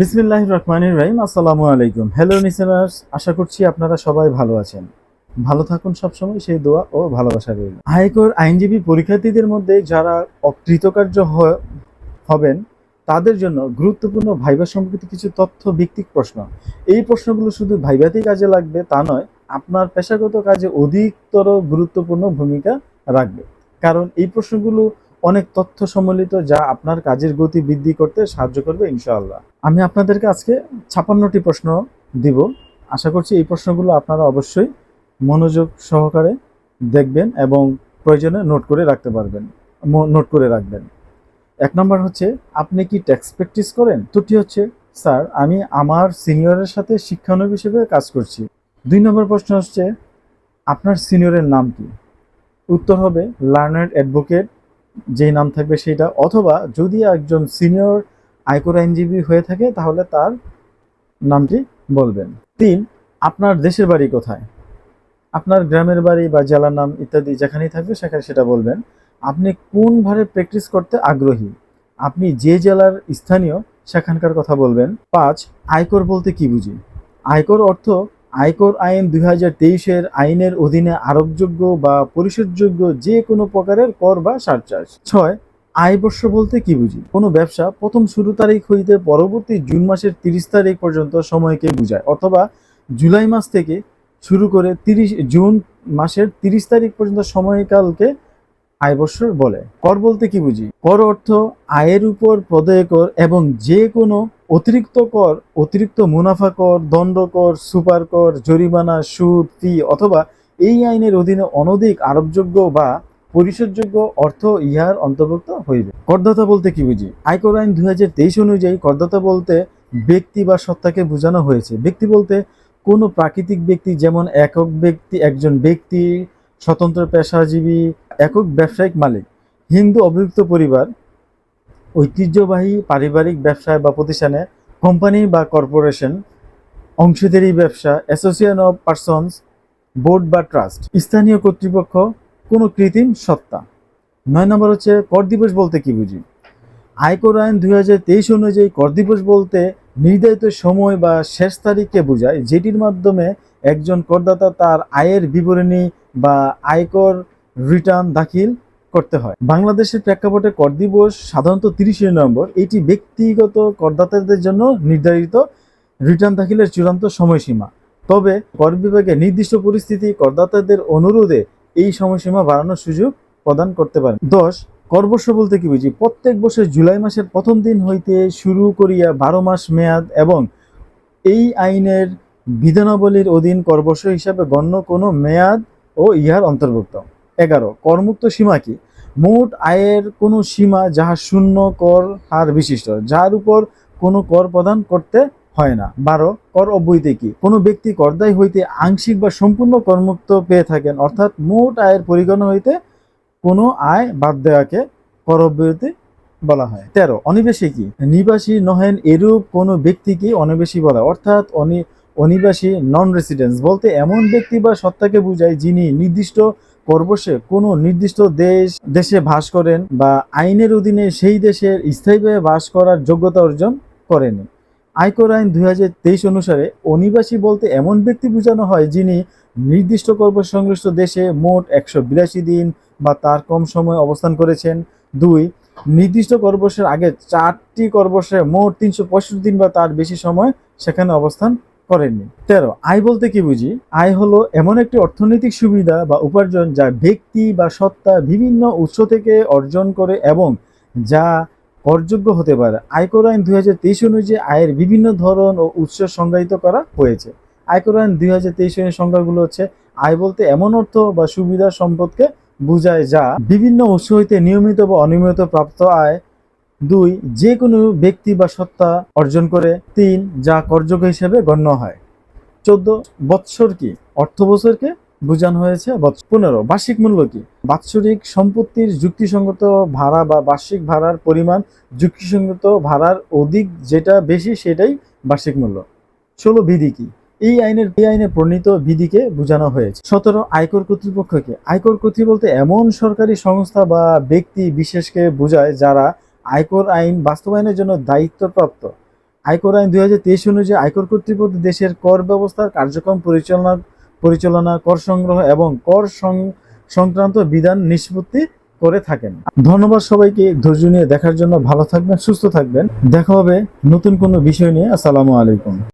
বিসমিল্লাহ রহমান রাহিম, আসসালামু আলাইকুম। হ্যালো লিসেনার্স আশা করছি আপনারা সবাই ভালো আছেন। ভালো থাকুন সবসময়, সেই দোয়া ও ভালোবাসা রইল। হাইকোর আইনজীবী পরীক্ষার্থীদের মধ্যে যারা অকৃতকার্য হবেন, তাদের জন্য গুরুত্বপূর্ণ ভাইবা সম্পর্কিত কিছু তথ্য ভিত্তিক প্রশ্ন। এই প্রশ্নগুলো শুধু ভাইবাতেই কাজে লাগবে তা নয়, আপনার পেশাগত কাজে অধিকতর গুরুত্বপূর্ণ ভূমিকা রাখবে। কারণ এই প্রশ্নগুলো অনেক তথ্য সম্মিলিত যা আপনার কাজের গতি বৃদ্ধি করতে সাহায্য করবে, ইনশাআল্লাহ। আমি আপনাদেরকে আজকে ছাপান্নটি প্রশ্ন দিব। আশা করছি এই প্রশ্নগুলো আপনারা অবশ্যই মনোযোগ সহকারে দেখবেন এবং প্রয়োজনে নোট করে রাখতে পারবেন নোট করে রাখবেন। এক নম্বর হচ্ছে, আপনি কি ট্যাক্স প্র্যাকটিস করেন? দুটি হচ্ছে, স্যার, আমি আমার সিনিয়রের সাথে শিক্ষানবিশ হিসেবে কাজ করছি। দুই নম্বর প্রশ্ন হচ্ছে, আপনার সিনিয়রের নাম কি? উত্তর হবে লার্নার্ড অ্যাডভোকেট যেই নাম থাকবে সেটা অথবা যদি একজন সিনিয়র আয়কর আইনজীবী হয়ে থাকে, তাহলে তার নামটি বলবেন। তিন, আপনার দেশের বাড়ি কোথায়? আপনার গ্রামের বাড়ি বা জেলার নাম ইত্যাদি যেখানেই থাকবে, সেখানে সেটা বলবেন। আপনি কোন ভাবে প্র্যাকটিস করতে আগ্রহী? আপনি যে জেলার স্থানীয়, সেখানকার কথা বলবেন। পাঁচ আয়কর বলতে কি বুঝি? আয়কর অর্থ আয়কর আইন দুই হাজার তেইশের আইনের অধীনে আরোপযোগ্য বা পরিশোধযোগ্য যে কোনো প্রকারের কর বা সারচার্জ। ছয়, আয় বর্ষ বলতে কি বুঝি? কোনো ব্যবসা প্রথম শুরু তারিখ হইতে পরবর্তী জুন মাসের তিরিশ তারিখ পর্যন্ত সময়কে বুঝায়, অথবা জুলাই মাস থেকে শুরু করে তিরিশ, জুন মাসের তিরিশ তারিখ পর্যন্ত সময়কালকে আয় বৎসর বলে। কর বলতে কি বুঝি? কর অর্থ আয়ের উপর প্রদেয় কর এবং যে কোনো অতিরিক্ত কর, অতিরিক্ত মুনাফা কর, দণ্ড কর, সুপার কর, জরিমানা, সুদ, ফি অথবা এই আইনের অধীনে অনধিক আরোপযোগ্য বা পরিশোধযোগ্য অর্থ ইহার অন্তর্ভুক্ত হইবে। করদাতা বলতে কি বুঝি? আয়কর আইন দুই হাজার তেইশ অনুযায়ী করদাতা বলতে ব্যক্তি বা সত্তাকে বোঝানো হয়েছে। ব্যক্তি বলতে কোনো প্রাকৃতিক ব্যক্তি যেমন একক ব্যক্তি, একজন ব্যক্তি, স্বতন্ত্র পেশাজীবী, একক ব্যবসায়িক মালিক, হিন্দু অভিযুক্ত পরিবার ঐতিহ্যবাহী পারিবারিক ব্যবসায় বা প্রতিষ্ঠানে কোম্পানি বা কর্পোরেশন অংশীদারি ব্যবসা অ্যাসোসিয়েশন অব পার্সনস বোর্ড বা ট্রাস্ট স্থানীয় কর্তৃপক্ষ, কোনো কৃত্রিম সত্তা। নয় নম্বর হচ্ছে কর দিবস বলতে কি বুঝি? আয়কর আইন দুই হাজার তেইশ অনুযায়ী কর দিবস বলতে নির্ধারিত সময় বা শেষ তারিখকে বোঝায়, যেটির মাধ্যমে একজন করদাতা তার আয়ের বিবরণী বা আয়কর রিটার্ন দাখিল করতে হয়। বাংলাদেশের প্রেক্ষাপটে কর দিবস সাধারণত তিরিশে নভেম্বর। এটি ব্যক্তিগত করদাতাদের জন্য নির্ধারিত রিটার্ন দাখিলের চূড়ান্ত সময়সীমা। তবে কর বিভাগে নির্দিষ্ট পরিস্থিতি করদাতাদের অনুরোধে এই সময়সীমা বাড়ানোর সুযোগ প্রদান করতে পারে। দশ করবর্ষ বলতে কি বুঝি? প্রত্যেক বছর জুলাই মাসের প্রথম দিন হইতে শুরু করিয়া বারো মাস মেয়াদ এবং এই আইনের বিধানাবলীর অধীন করবর্ষ হিসাবে গণ্য কোনো মেয়াদ ও ইহার অন্তর্ভুক্ত। এগারো। করমুক্ত সীমা কি? মোট আয়ের কোনো সীমা যাহা শূন্য কর হার বিশিষ্ট যার উপর কোনো কর প্রদান করতে হয় না। বারো, কর অব্যয়িতে কি? কোনো ব্যক্তি করদায় হইতে আংশিক বা সম্পূর্ণ করমুক্ত পেয়ে থাকেন, অর্থাৎ মোট আয়ের পরিগণনা হইতে কোনো আয় বাদ দেওয়াকে কর অব্যয়তি বলা হয়। তেরো, অনিবেশী কি? নিবাসী নহেন এরূপ কোনো ব্যক্তিকে অনিবেশী বলা। অর্থাৎ অনি, অনিবাসী নন রেসিডেন্স বলতে এমন ব্যক্তি বা সত্তাকে বোঝায় যিনি নির্দিষ্ট করবসে কোনো নির্দিষ্ট দেশ, দেশে বাস করেন বা আইনের অধীনে সেই দেশের স্থায়ীভাবে বাস করার যোগ্যতা অর্জন করেনি। আয়কর আইন দুই হাজার তেইশ অনুসারে অনিবাসী বলতে এমন ব্যক্তি বোঝানো হয় যিনি নির্দিষ্ট কর্ম সংশ্লিষ্ট দেশে মোট একশো বিরাশি দিন বা তার কম সময় অবস্থান করেছেন। দুই, নির্দিষ্ট কর্মবর্ষের আগে চারটি কর্মবর্ষে মোট তিনশো পঁয়ষট্টি দিন বা তার বেশি সময় সেখানে অবস্থান করেননি। তেরো, আয় বলতে কি বুঝি? আয় হলো এমন একটি অর্থনৈতিক সুবিধা বা উপার্জন যা ব্যক্তি বা সত্তা বিভিন্ন উৎস থেকে অর্জন করে এবং যা করযোগ্য হতে পারে। আয়কর আইন দুই হাজার তেইশ অনুযায়ী আয়ের বিভিন্ন ধরন ও উৎস সংজ্ঞায়িত করা হয়েছে। আয়কর আইন দুই হাজার তেইশ সংজ্ঞাগুলো হচ্ছে, আয় বলতে এমন অর্থ বা সুবিধা সম্পদকে বোঝায় যা বিভিন্ন উৎস হইতে নিয়মিত বা অনিয়মিত প্রাপ্ত আয় দুই যে কোনো ব্যক্তি বা সত্তা অর্জন করে, তিন, যা কর্যক হিসেবে গণ্য হয়। চোদ্দ, বৎসর কি? অর্থ বছরকে বোঝানো হয়েছে পনেরো, বার্ষিক মূল্য কি? বাৎসরিক সম্পত্তির যুক্তিসঙ্গত ভাড়া বা বার্ষিক ভাড়ার পরিমাণ যুক্তিসঙ্গত ভাড়ার অধিক যেটা বেশি সেটাই বার্ষিক মূল্য। ষোলো, বিধি কি? এই আইনের এই আইনে প্রণীত বিধিকে বোঝানো হয়েছে। সতেরো, আয়কর কর্তৃপক্ষকে আয়কর কর্তৃ বলতে এমন সরকারি সংস্থা বা ব্যক্তি বিশেষকে বোঝায় যারা আয়কর আইন বাস্তবায়নের জন্য দায়িত্বপ্রাপ্ত। আয়কর আইন দুই হাজার তেইশ অনুযায়ী আয়কর কর্তৃপক্ষ দেশের কর ব্যবস্থার কার্যক্রম পরিচালনা পরিচালনা, কর সংগ্রহ এবং কর সংক্রান্ত বিধান নিষ্পত্তি করে থাকেন। ধন্যবাদ সবাইকে, ধৈর্য নিয়ে দেখার জন্য ভালো থাকবেন, সুস্থ থাকবেন। দেখা হবে নতুন কোনো বিষয় নিয়ে। আসসালামু আলাইকুম।